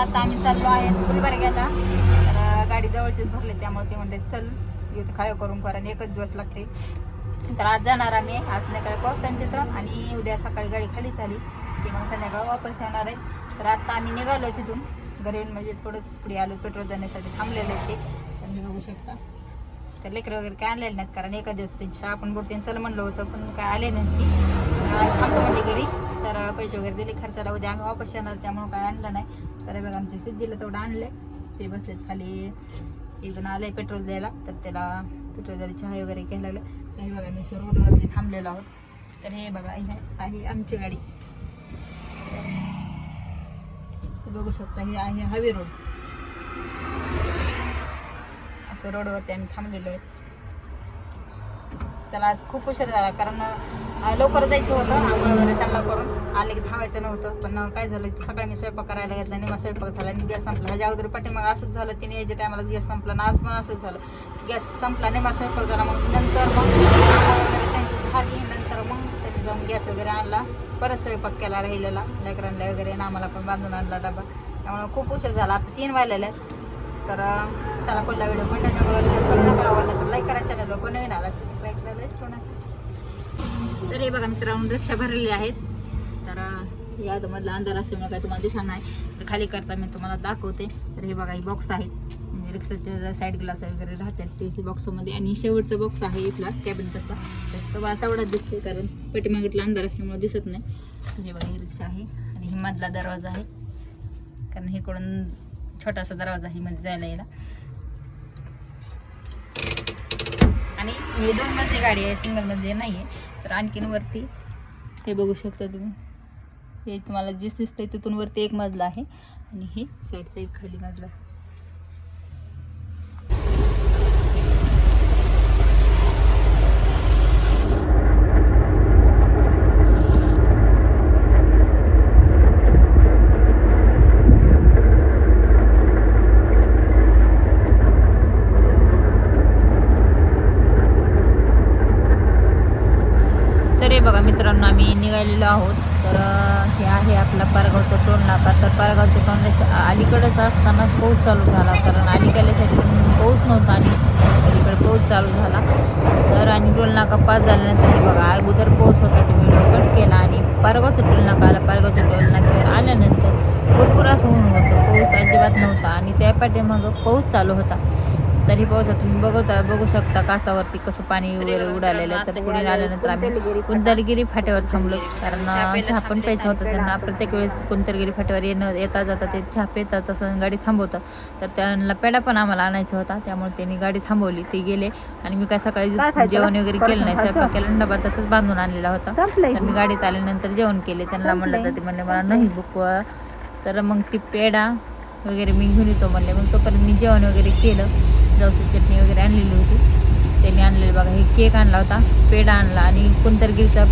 आता आम्ही चाललो आहे गुलबर्ग्याला. तर गाडी जवळचीच भरले त्यामुळे ते म्हणले चल इथं खायो करून करा. आणि एकच दिवस लागते. तर आज जाणार आम्ही. आज संध्याकाळी पोहोचताना तिथं. आणि उद्या सकाळी गाडी खाली झाली की मग संध्याकाळ वापस येणार आहे. तर आता आम्ही निघालो तिथून. घरी येऊन म्हणजे थोडंच पुढे आलो. पेट्रोल देण्यासाठी थांबलेले आहे ते. तुम्ही बघू शकता. तर लेकरं वगैरे काय आणलेले नाहीत. कारण एका दिवस त्यांची आपण बोलते चल म्हणलं होतं पण काय आले नाहीत ती. आज थांबतो म्हणले घरी. तर पैसे वगैरे दिले खर्चाला उद्या आम्ही वापस येणार त्यामुळं काय आणलं नाही. तर हे बघा आमच्या सिद्धीला तेवढं आणले. ते बसलेत खाली. एक जण आले पेट्रोल द्यायला. तर त्याला पेट्रोल द्यायला चहा वगैरे घ्यायला लागलं. तर हे बघा मी रोडवरती थांबलेलो आहोत. तर हे बघा हे आहे आमची गाडी. बघू शकता हे आहे हवे रोड. असं रोडवरती आम्ही थांबलेलो आहे. चला आज खूप उशीर झाला कारण लवकर जायचं होतं आंघोळ वगैरे त्यांना करून. आले की धावायचं नव्हतं पण काय झालं की सकाळी मी स्वयंपाक करायला घेतला आणि मग स्वयंपाक झाला आणि गॅस संपला. ह्याच्या अगोदर पाठीमाग असंच झालं तिने यायच्या टायमाला गॅस संपला आणि आज पण असंच झालं. गॅस संपला आणि मग स्वयंपाक झाला मग नंतर मग वगैरे त्यांची झाली नंतर मग त्यांनी जाऊन गॅस वगैरे आणला परत स्वयंपाक केला राहिलेला लेकरांना वगैरे आणि आम्हाला पण बांधून आणला डबा. त्यामुळे खूप उशीर झाला. आता तीन वाजलेले आहेत. तर चला पुढला व्हिडिओ पण बघा करू नका आवडला तर लाईक करा चॅनल कोण नवीन आला सबस्क्राईब करायला तर हे बघा मित्रांनो रिक्षा भरलेली आहेत. तर या मधला अंधार असल्यामुळे काय तुम्हाला दिसणार नाही. तर खाली करता मी तुम्हाला दाखवते. तर हे बघा हे बॉक्स आहेत म्हणजे रिक्षाचे साईड ग्लास वगैरे राहतात ते बॉक्समध्ये आणि शेवटचा बॉक्स आहे इथला कॅबिन कसला. तर तो वातावरणात दिसते कारण पाठीमागीतला अंधार असल्यामुळे दिसत नाही. हे बघा ही रिक्षा आहे. आणि ही मधला दरवाजा आहे. कारण इकडून छोटासा दरवाजा आहे मध्ये जायला यायला. आणि हे दोन मजली गाडी आहे सिंगल मजली नाही आहे तर आणखीन वरती हे बघू शकता तुम्ही. हे तुम्हाला जे दिसतंय तिथून वरती एक मजला आहे आणि हे साईडचा एक खाली मजला आहे तर हे बघा मित्रांनो आम्ही निघालेलो आहोत. तर हे आहे आपला पारगावचा टोल नाका. तर पारगावच्या टोल अलीकडेच असतानाच पाऊस चालू झाला. कारण अलीकडल्यासाठी पाऊस नव्हता आणि अलीकडे पाऊस चालू झाला. तर आणि टोल नाका पास झाल्यानंतर हे बघा अगोदर पाऊस होता ते व्हिडिओ कट केला आणि पारगावचा टोल नाका आला. पारगावच्या टोल नाक्यावर आल्यानंतर भरपूर असं ऊन होतं. पाऊस अजिबात नव्हता आणि त्या पाठीमागं पाऊस चालू होता. तरी पावसात तुम्ही बघता बघू शकता कासावरती कसं पाणी वगैरे उडालेलं. तर पुढे आल्यानंतर आम्ही कुंतलगिरी फाट्यावर थांबलो. कारण चहा पण प्यायचा होता त्यांना. प्रत्येक वेळेस कुंतलगिरी फाट्यावर येणं येता जाता ते चहा पितात तसं गाडी थांबवतात तर त्यांना पेढा पण आम्हाला आणायचा होता. त्यामुळे त्यांनी गाडी थांबवली. ते गेले. आणि मी काय सकाळी जेवण वगैरे केलं नाही. स्वयंपाक केला. डबा तसंच बांधून आणलेला होता. तर मी गाडीत आल्यानंतर जेवण केले. त्यांना म्हणलं तर ते म्हणले मला नाही बुक तर मग ती पेढा वगैरे मी घेऊन येतो म्हणले. मग तोपर्यंत मी जेवण वगैरे केलं. जवसची चटणी वगैरे आणलेली होती. त्यांनी आणलेलं बघा हे केक आणला होता पेढा आणला. आणि कुंतरगिरीचा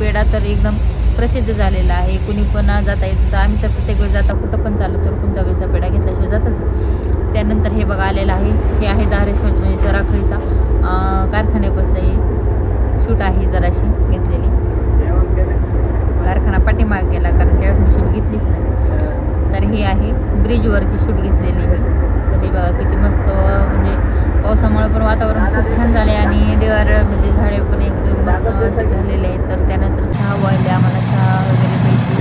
पेढा तर एकदम प्रसिद्ध झालेला आहे. कुणी पण जाता येत तर आम्ही तर प्रत्येक वेळ जाता कुठं पण चालू तर कुंतरगिरीचा पेढा घेतल्याशिवाय जातात त्यानंतर हे बघा आलेलं आहे. हे आहे धारेश्वर म्हणजे चराखळीचा अं, कारखान्यापासलं हे शूट आहे जराशी घेतलेली कारखाना पाठीमाग गेला कारण त्यावेळेस मी शूट घेतलीच नाही तर हे आहे ब्रिजवरची शूट घेतलेली आहे. तर हे बघा किती मस्त म्हणजे पावसामुळे पण वातावरण खूप छान झाले आणि मध्ये म्हणजे झाडे पण एकदम मस्त असे झालेले आहेत तर त्यानंतर सहा वाजले आम्हाला चहा वगैरे प्यायची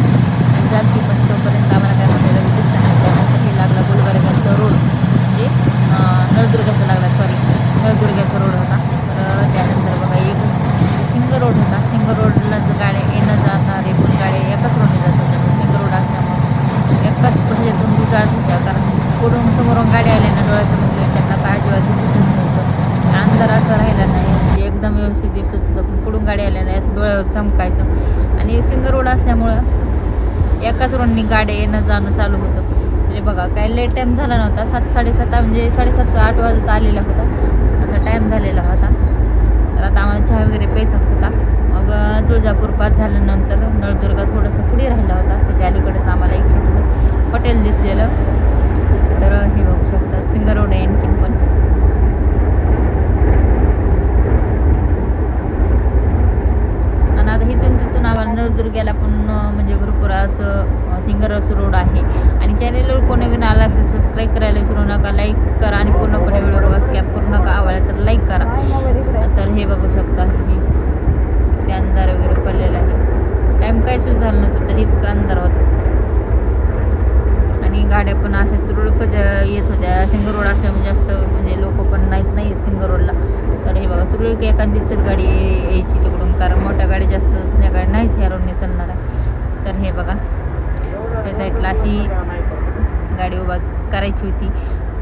आणि झाली पण तोपर्यंत आम्हाला काय हॉटेल दिसलं नाही त्यानंतर हे लागला गुलबर्गाचा रोड म्हणजे अं, नळदुर्गाचा लागला सॉरी नळदुर्गाचा रोड होता तर त्यानंतर बघा एक म्हणजे सिंग रोड होता सिंग रोडला जर गाड्या येणं जाणारे पण गाड्या एकाच रोडने जात होत्या म्हणजे सिंग रोड असल्यामुळे एकाच ह्याच्यातून जात होत्या कारण पुढून समोरून गाडी आल्या ना डोळ्याचं म्हणजे त्यांना काय जेव्हा दिसतच नव्हतं अंधार असं राहिला नाही म्हणजे एकदम व्यवस्थित दिसत होतं. पण पुढून गाडी आल्या नाही असं डोळ्यावर चमकायचं. आणि सिंगल रोड असल्यामुळं एकाच रोडनी गाड्या येणं जाणं चालू होतं. म्हणजे बघा काय लेट टाईम झाला नव्हता. सात साडेसात म्हणजे साडेसात आठ वाजता आलेला होता. असा टाईम झालेला होता. तर आता आम्हाला चहा वगैरे प्यायचा होता. मग तुळजापूर पास झाल्यानंतर नळदुर्गा थोडंसं पुढे राहिला होता. त्याच्या अलीकडेच आम्हाला एक छोटंसं हॉटेल दिसलेलं तर हे बघू शकता सिंगर रोड आहे आणखीन पण आणि आता इथून तिथून आम्हाला नळदुर्ग्याला पण अं, म्हणजे भरपूर असं सिंगरस रोड आहे आणि चॅनेलवर कोणी नवीन आला असेल सबस्क्राईब करायला विसरू नका लाईक करा आणि पूर्णपणे व्हिडिओ बघा स्कॅप करू नका आवडला तर लाईक करा. तर हे बघू शकता ही किती अंधार वगैरे पडलेला आहे. टाईम काय सुरू झाला नव्हतं तर इतका अंधार होता. आणि गाड्या पण अशा तुरळक ज- येत होत्या सिंगर रोड असल्यामुळे म्हणजे जास्त म्हणजे लोक पण नाहीत नाही सिंगर रोडला. तर हे बघा तुरळक एखादी तर गाडी यायची तिकडून कारण मोठ्या गाडी जास्त संध्याकाळी नाहीत ह्या रोडने चालणार आहे तर हे बघा त्या साईडला अशी गाडी उभा करायची होती.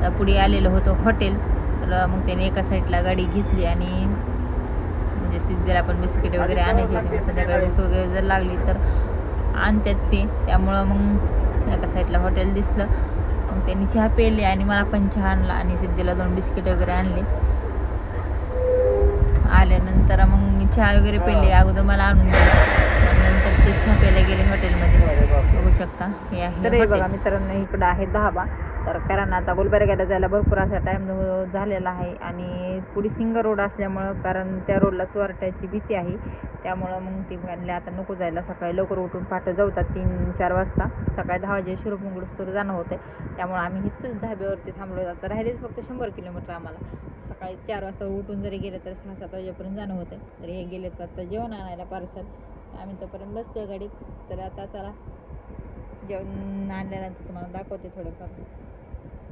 तर पुढे आलेलं होतं हॉटेल तर मग त्याने एका साईडला गाडी घेतली आणि म्हणजे सिद्धीला पण बिस्किट वगैरे आणायची होती. मग संध्याकाळी भूक वगैरे जर लागली तर आणतात ते. त्यामुळं मग एका साईडला हॉटेल दिसलं. मग त्यांनी चहा पेले आणि मला पण चहा आणला आणि सिद्धीला दोन बिस्किट वगैरे आणले. आल्यानंतर मग मी चहा वगैरे पेले. अगोदर मला आणून दिला. नंतर ते चहा प्यायला गेले हॉटेलमध्ये. बघू शकता. हे आहे हे. बघा मित्रांनो इकडं आहे धाबा. तर कारण आता गुलबर्ग्याला जायला भरपूर असा टाइम झालेला आहे. आणि पुढे सिंगर रोड असल्यामुळं कारण त्या रोडला चोरट्याची भीती आहे. त्यामुळं मग ते म्हणले आता नको जायला. सकाळी लवकर उठून पहाटे जाऊतात तीन चार वाजता. सकाळी दहा वाजे शिरोपुंगडूस जाणं होतं त्यामुळे आम्ही इथंच धाब्यावरती थांबलो. आता राहिलेच फक्त शंभर किलोमीटर आम्हाला. सकाळी चार वाजता उठून जरी गेले तर सहा सात वाजेपर्यंत जाणं होतं. तर हे गेले तर आता जेवण आणायला पार्सल आम्ही तोपर्यंत बसतो गाडीत. तर आता चला जेवण आणल्यानंतर तुम्हाला दाखवते थोडंफार.